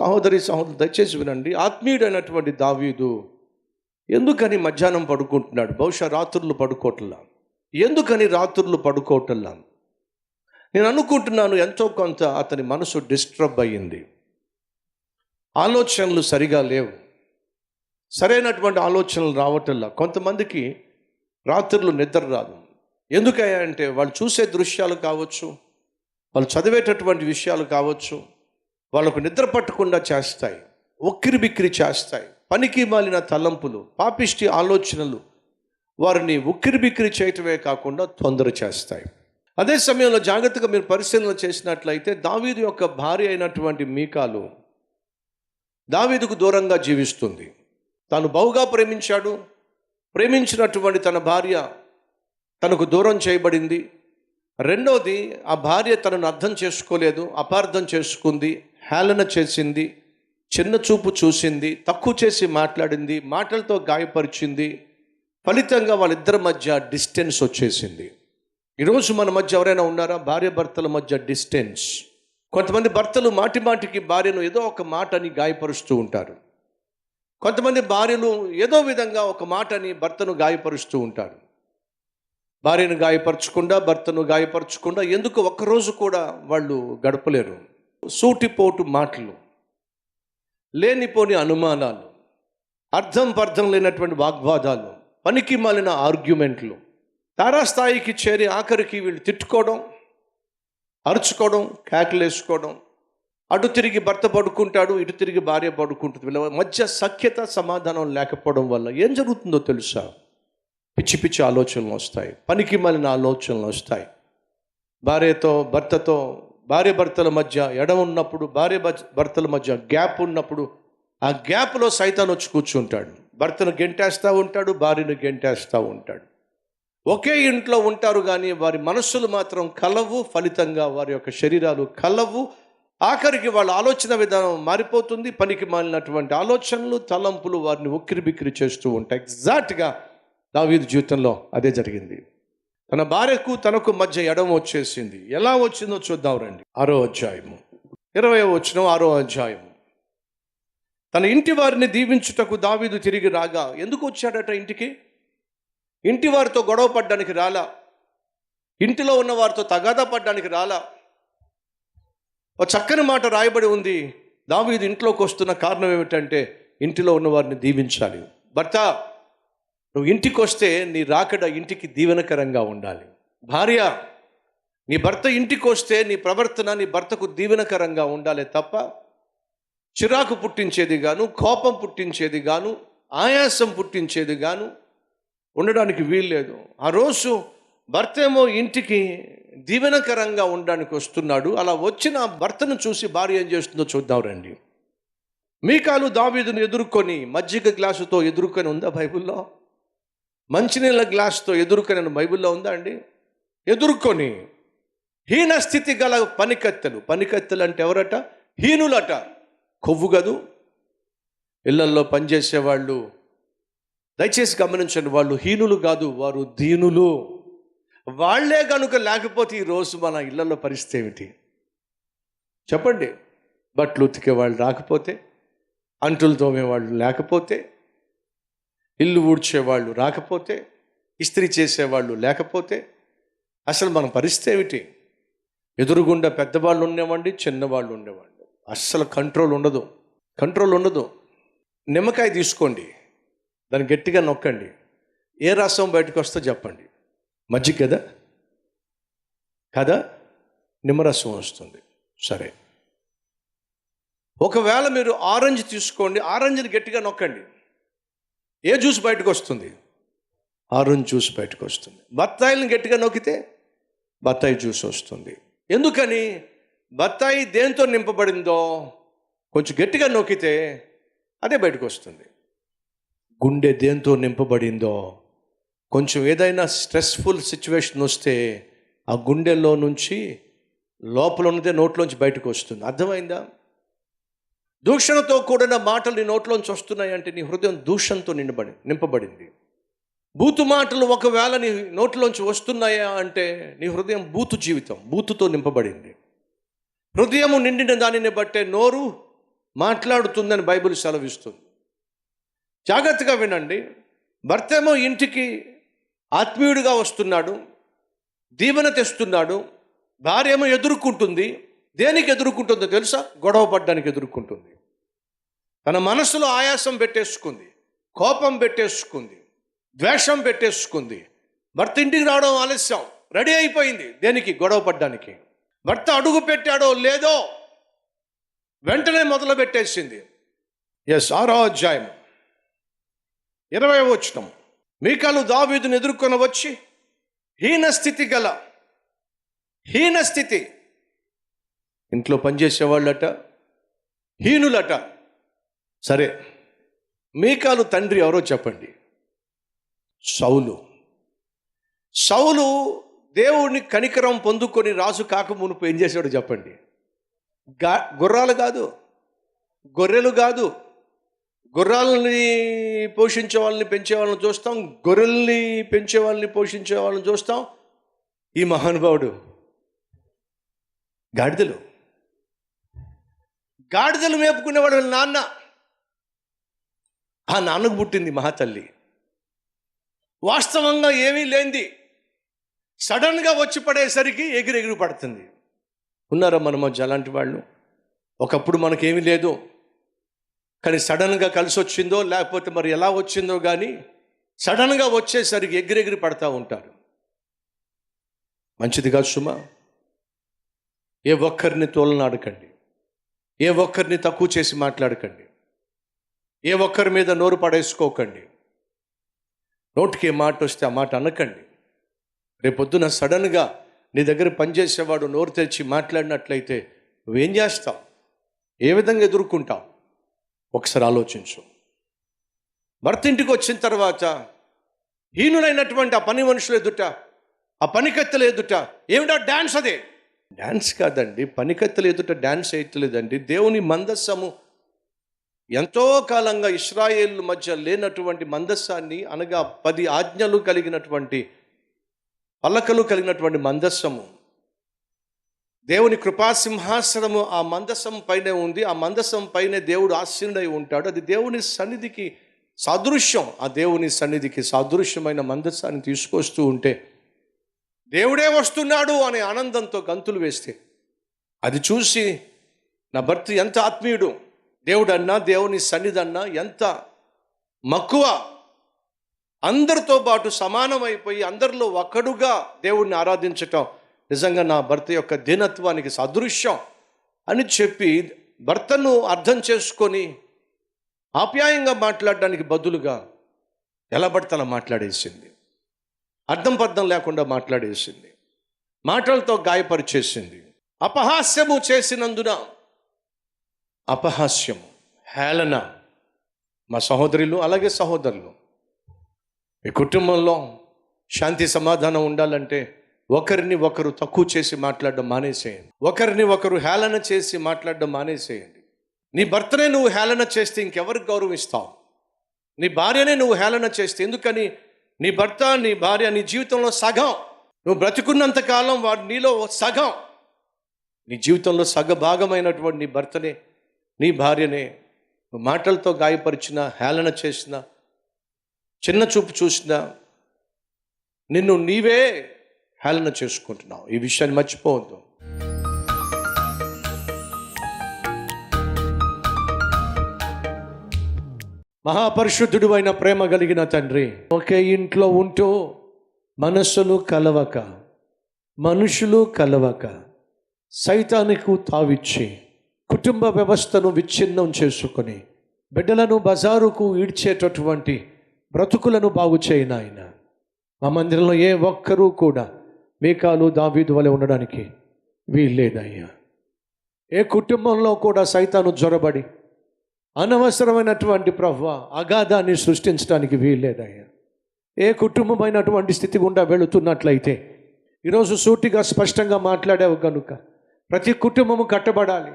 సహోదరి సహోదరు దయచేసి వినండి. ఆత్మీయుడైనటువంటి దావీదు ఎందుకని మధ్యాహ్నం పడుకుంటున్నాడు? బహుశా రాత్రులు పడుకోవట్లా. ఎందుకని రాత్రులు పడుకోవటల్లా నేను అనుకుంటున్నాను ఎంతో కొంత అతని మనసు డిస్టర్బ్ అయ్యింది. ఆలోచనలు సరిగా లేవు. సరైనటువంటి ఆలోచనలు రావటంలా. కొంతమందికి రాత్రులు నిద్ర రాదు. ఎందుకయ్యా అంటే వాళ్ళు చూసే దృశ్యాలు కావచ్చు వాళ్ళు చదివేటటువంటి విషయాలు కావచ్చు వాళ్ళకు నిద్ర పట్టకుండా చేస్తాయి ఉక్కిరి బిక్కిరి చేస్తాయి పనికి మాలిన తలంపులు పాపిష్టి ఆలోచనలు వారిని ఉక్కిరి బిక్కిరి చేయటమే కాకుండా తొందర చేస్తాయి. అదే సమయంలో జాగ్రత్తగా మీరు పరిశీలన చేసినట్లయితే దావీదు యొక్క భార్య అయినటువంటి మీకాలు దావీదుకు దూరంగా జీవిస్తుంది. తాను బహుగా ప్రేమించాడు. ప్రేమించినటువంటి తన భార్య తనకు దూరం చేయబడింది. రెండవది ఆ భార్య తనను అర్థం చేసుకోలేదు అపార్థం చేసుకుంది. హేళన చేసింది చిన్న చూపు చూసింది తక్కువ చేసి మాట్లాడింది మాటలతో గాయపరిచింది. ఫలితంగా వాళ్ళిద్దరి మధ్య డిస్టెన్స్ వచ్చేసింది. ఈరోజు మన మధ్య ఎవరైనా ఉన్నారా? భార్య భర్తల మధ్య డిస్టెన్స్. కొంతమంది భర్తలు మాటి మాటికి భార్యను ఏదో ఒక మాటని గాయపరుస్తూ ఉంటారు. కొంతమంది భార్యలు ఏదో విధంగా ఒక మాటని భర్తను గాయపరుస్తూ ఉంటారు. భార్యను గాయపరచకుండా భర్తను గాయపరచకుండా ఎందుకు ఒక్కరోజు కూడా వాళ్ళు గడపలేరు? సూటిపోటు మాటలు లేనిపోని అనుమానాలు అర్థం పర్థం లేనటువంటి వాగ్వాదాలు పనికి మాలిన ఆర్గ్యుమెంట్లు తారాస్థాయికి చేరి ఆఖరికి వీళ్ళు తిట్టుకోవడం అరుచుకోవడం కేకలేసుకోవడం అటు తిరిగి భర్త పడుకుంటాడు ఇటు తిరిగి భార్య పడుకుంటుంది. వీళ్ళ మధ్య సఖ్యత సమాధానం లేకపోవడం వల్ల ఏం జరుగుతుందో తెలుసా? పిచ్చి పిచ్చి ఆలోచనలు వస్తాయి పనికి మాలిన ఆలోచనలు వస్తాయి. భార్యతో భర్తతో భార్య భర్తల మధ్య ఎడ ఉన్నప్పుడు భార్య భర్త- భర్తల మధ్య గ్యాప్ ఉన్నప్పుడు ఆ గ్యాప్లో సైతాన్ వచ్చి కూర్చుంటాడు. భర్తను గెంటేస్తూ ఉంటాడు భార్యను గెంటేస్తూ ఉంటాడు. ఒకే ఇంట్లో ఉంటారు కానీ వారి మనస్సులు మాత్రం కలవు ఫలితంగా వారి యొక్క శరీరాలు కలవు. ఆఖరికి వాళ్ళ ఆలోచన విధానం మారిపోతుంది పనికి మాలినటువంటి ఆలోచనలు తలంపులు వారిని ఉక్కిరి బిక్కిరి చేస్తూ ఉంటాయి. ఎగ్జాక్ట్గా దావీదు జీవితంలో అదే జరిగింది. తన భార్యకు తనకు మధ్య ఎడం వచ్చేసింది. ఎలా వచ్చిందో చూద్దాం రండి. ఆరో అధ్యాయము. ఇరవై వచ్చిన ఆరో అధ్యాయము. తన ఇంటి వారిని దీవించుటకు దావీదు తిరిగి రాగా ఎందుకు వచ్చాడట ఇంటికి? ఇంటి వారితో గొడవ పడ్డానికి రాలా? ఇంటిలో ఉన్న వారితో తగాదా పడ్డానికి రాలా? ఒక చక్కని మాట రాయబడి ఉంది. దావీదు ఇంట్లోకి వస్తున్న కారణం ఏమిటంటే ఇంటిలో ఉన్న వారిని దీవించాలి. భర్త నువ్వు ఇంటికి వస్తే నీ రాకడ ఇంటికి దీవెనకరంగా ఉండాలి. భార్య నీ భర్త ఇంటికి వస్తే నీ ప్రవర్తన నీ భర్తకు దీవెనకరంగా ఉండాలి తప్ప చిరాకు పుట్టించేది గాను కోపం పుట్టించేది గాను ఆయాసం పుట్టించేది గాను ఉండడానికి వీల్లేదు. ఆ రోజు భర్త ఏమో ఇంటికి దీవెనకరంగా ఉండడానికి వస్తున్నాడు. అలా వచ్చిన భర్తను చూసి భార్య ఏం చేస్తుందో చూద్దాం రండి. మీకాలు దావీదును ఎదుర్కొని మజ్జిగ గ్లాసుతో ఎదుర్కొని ఉందా బైబిల్లో? మంచినీళ్ళ గ్లాస్తో ఎదుర్కొని బైబిల్లో ఉందా అండి? ఎదుర్కొని హీన స్థితి గల పనికత్తెలు. పనికత్తెలు అంటే ఎవరట? హీనులట. కొవ్వు గదు. ఇళ్ళల్లో పనిచేసేవాళ్ళు దయచేసి గమనించండి వాళ్ళు హీనులు కాదు వారు దీనులు. వాళ్ళే కనుక లేకపోతే ఈ రోజు మన ఇళ్ళలో పరిస్థితి ఏమిటి? చెప్పండి. బట్టలు ఉతికే వాళ్ళు రాకపోతే అంటులు తోమేవాళ్ళు లేకపోతే ఇల్లు ఊడ్చేవాళ్ళు రాకపోతే ఇస్త్రీ చేసేవాళ్ళు లేకపోతే అసలు మన పరిస్థితి ఏమిటి? ఎదురుగుండా పెద్దవాళ్ళు ఉండేవాడి చిన్నవాళ్ళు ఉండేవాళ్ళు. అస్సలు కంట్రోల్ ఉండదు. కంట్రోల్ ఉండదు. నిమ్మకాయ తీసుకోండి. దాన్ని గట్టిగా నొక్కండి. ఏ రసం బయటకు వస్తే చెప్పండి. మజ్జిగ కదా? కదా? నిమ్మరసం వస్తుంది. సరే. ఒకవేళ మీరు ఆరెంజ్ తీసుకోండి. ఆరెంజ్ని గట్టిగా నొక్కండి. ఏ జ్యూస్ బయటకు వస్తుంది ఆరెంజ్ జ్యూస్ బయటకు వస్తుంది బత్తాయిలను గట్టిగా నొక్కితే బత్తాయి జ్యూస్ వస్తుంది. ఎందుకని? బత్తాయి దేంతో నింపబడిందో కొంచెం గట్టిగా నొక్కితే అదే బయటకు వస్తుంది గుండె దేంతో నింపబడిందో కొంచెం ఏదైనా స్ట్రెస్ఫుల్ సిచ్యువేషన్ వస్తే ఆ గుండెల్లో నుంచి లోపల ఉన్నదే నోట్లోంచి బయటకు వస్తుంది అర్థమైందా? దూషణతో కూడిన మాటలు నీ నోట్లోంచి వస్తున్నాయంటే నీ హృదయం దూషణతో నిండబడి నింపబడింది. బూతు మాటలు ఒకవేళ నీ నోట్లోంచి వస్తున్నాయా అంటే నీ హృదయం బూతు జీవితం బూతుతో నింపబడింది. హృదయము నిండిన దానిని బట్టే నోరు మాట్లాడుతుందని బైబిల్ సెలవిస్తుంది. జాగ్రత్తగా వినండి. భర్త ఏమో ఇంటికి ఆత్మీయుడిగా వస్తున్నాడు దీవెన తెస్తున్నాడు భార్య ఏమో ఎదుర్కొంటుంది దేనికి ఎదుర్కొంటుందో తెలుసా? గొడవ పడ్డానికి ఎదుర్కొంటుంది. తన మనసులో ఆయాసం పెట్టేసుకుంది కోపం పెట్టేసుకుంది ద్వేషం పెట్టేసుకుంది. భర్త ఇంటికి రావడం ఆలస్యం రెడీ అయిపోయింది దేనికి? గొడవ పడ్డానికి. భర్త అడుగు పెట్టాడో లేదో వెంటనే మొదలు పెట్టేసింది ఎస్ ఆరో అధ్యాయం. ఇరవై వచ్చినం మీకాలు దావీదుని ఎదుర్కొని వచ్చి హీన స్థితి గల హీన స్థితి ఇంట్లో పనిచేసేవాళ్ళట హీనులట. సరే మీకాలు తండ్రి ఎవరో చెప్పండి. సౌలు. సౌలు దేవుడిని కనికరం పొందుకొని రాసు కాక మునుపు ఏం చేశాడో చెప్పండి. గా గుర్రాలు కాదు గొర్రెలు కాదు. గుర్రాలని పోషించే వాళ్ళని పెంచే వాళ్ళని చూస్తాం గొర్రెల్ని పెంచే వాళ్ళని పోషించే వాళ్ళని చూస్తాం. ఈ మహానుభావుడు గాడిదలు. గాడిదలు మేపుకునేవాడు వాళ్ళ నాన్న. ఆ నాన్నకు పుట్టింది మహాతల్లి. వాస్తవంగా ఏమీ లేనిది. సడన్గా వచ్చి పడేసరికి ఎగిరెగిరి పడుతుంది. ఉన్నారా మన మధ్య అలాంటి వాళ్ళు? ఒకప్పుడు మనకేమీ లేదు. కానీ సడన్గా కలిసి వచ్చిందో లేకపోతే మరి ఎలా వచ్చిందో కానీ సడన్గా వచ్చేసరికి ఎగిరెగిరి పడతా ఉంటారు. మంచిది కాదు సుమా. ఏ ఒక్కరిని తోలనాడకండి. ఏ ఒక్కరిని తక్కువ చేసి మాట్లాడకండి. ఏ ఒక్కరి మీద నోరు పడేసుకోకండి. నోటికి ఏ మాట వస్తే ఆ మాట అనకండి. రేపొద్దున సడన్గా నీ దగ్గర పనిచేసేవాడు నోరు తెరిచి మాట్లాడినట్లయితే నువ్వేం చేస్తావు? ఏ విధంగా ఎదుర్కొంటావు? ఒకసారి ఆలోచించు. భర్త ఇంటికి వచ్చిన తర్వాత హీనులైనటువంటి ఆ పని మనుషులు ఎదుట ఆ పనికత్తెలు ఎదుట ఏమిటా డ్యాన్స్ అదే? డ్యాన్స్ కాదండి పనికత్తెలు ఎదుట డ్యాన్స్ వేయట్లేదండి. దేవుని మందస్సము ఎంతో కాలంగా ఇస్రాయేల్ మధ్య లేనటువంటి మందస్సాన్ని అనగా పది ఆజ్ఞలు కలిగినటువంటి పలకలు కలిగినటువంటి మందస్సము దేవుని కృపాసింహాసనము ఆ మందసం పైనే ఉంది. ఆ మందసం పైనే దేవుడు ఆశీనుడై ఉంటాడు. అది దేవుని సన్నిధికి సాదృశ్యం. ఆ దేవుని సన్నిధికి సాదృశ్యమైన మందస్సాన్ని తీసుకొస్తూ ఉంటే దేవుడే వస్తున్నాడు అనే ఆనందంతో గంతులు వేస్తే అది చూసి నా భర్త ఎంత ఆత్మీయుడు దేవుడన్నా దేవుని సన్నిధన్నా ఎంత మక్కువ. అందరితో పాటు సమానమైపోయి అందరిలో ఒక్కడుగా దేవుణ్ణి ఆరాధించటం నిజంగా నా భర్త యొక్క దీనత్వానికి సదృశ్యం అని చెప్పి భర్తను అర్థం చేసుకొని ఆప్యాయంగా మాట్లాడడానికి బదులుగా ఎలా పడితే అలా మాట్లాడేసింది. అర్థం పర్థం లేకుండా మాట్లాడేసింది. మాటలతో గాయపరిచేసింది. అపహాస్యము చేసినందున. అపహాస్యము హేళన మా సహోదరులు అలాగే సహోదరులు. మీ కుటుంబంలో శాంతి సమాధానం ఉండాలంటే ఒకరిని ఒకరు తక్కువ చేసి మాట్లాడడం మానేసేయండి. ఒకరిని ఒకరు హేళన చేసి మాట్లాడడం మానేసేయండి. నీ భర్తనే నువ్వు హేళన చేస్తే ఇంకెవరికి గౌరవిస్తావు నీ భార్యనే నువ్వు హేళన చేస్తే ఎందుకని నీ భర్త నీ భార్య నీ జీవితంలో సగం. నువ్వు బ్రతికున్నంత కాలం వాడు నీలో సగం. నీ జీవితంలో సగ భాగమైనటువంటి నీ భర్తనే నీ భార్యనే నువ్వు మాటలతో గాయపరిచిన హేళన చేసిన చిన్న చూపు చూసినా నిన్ను నీవే హేళన చేసుకుంటున్నావు. ఈ విషయాన్ని మర్చిపోవద్దు. మహాపరిశుద్ధుడు అయిన ప్రేమ కలిగిన తండ్రి ఒకే ఇంట్లో ఉంటూ మనస్సులు కలవక మనుషులు కలవక సైతానికి తావిచ్చి కుటుంబ వ్యవస్థను విచ్ఛిన్నం చేసుకొని బిడ్డలను బజారుకు ఈడ్చేటటువంటి బ్రతుకులను బాగు చేయను ఆయన మా మందిరంలో ఏ ఒక్కరూ కూడా మీకాలు దావీదు వలె ఉండడానికి వీల్లేదయ్యా. ఏ కుటుంబంలో కూడా సైతాను జ్వరబడి అనవసరమైనటువంటి ప్రభు అగాధాన్ని సృష్టించడానికి వీల్లేదయ్యా. ఏ కుటుంబమైనటువంటి స్థితి గుండా వెళుతున్నట్లయితే ఈరోజు సూటిగా స్పష్టంగా మాట్లాడావు కనుక ప్రతి కుటుంబము కట్టబడాలి.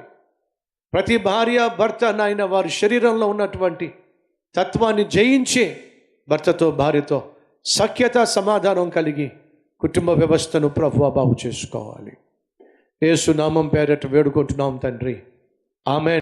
ప్రతి భార్య భర్త నాయన వారి శరీరంలో ఉన్నటువంటి తత్వాన్ని జయించి భర్తతో భార్యతో సఖ్యత సమాధానం కలిగి కుటుంబ వ్యవస్థను ప్రభు బాగు చేసుకోవాలి ఏసునామం పేరట వేడుకుంటున్నాం తండ్రి. ఆమె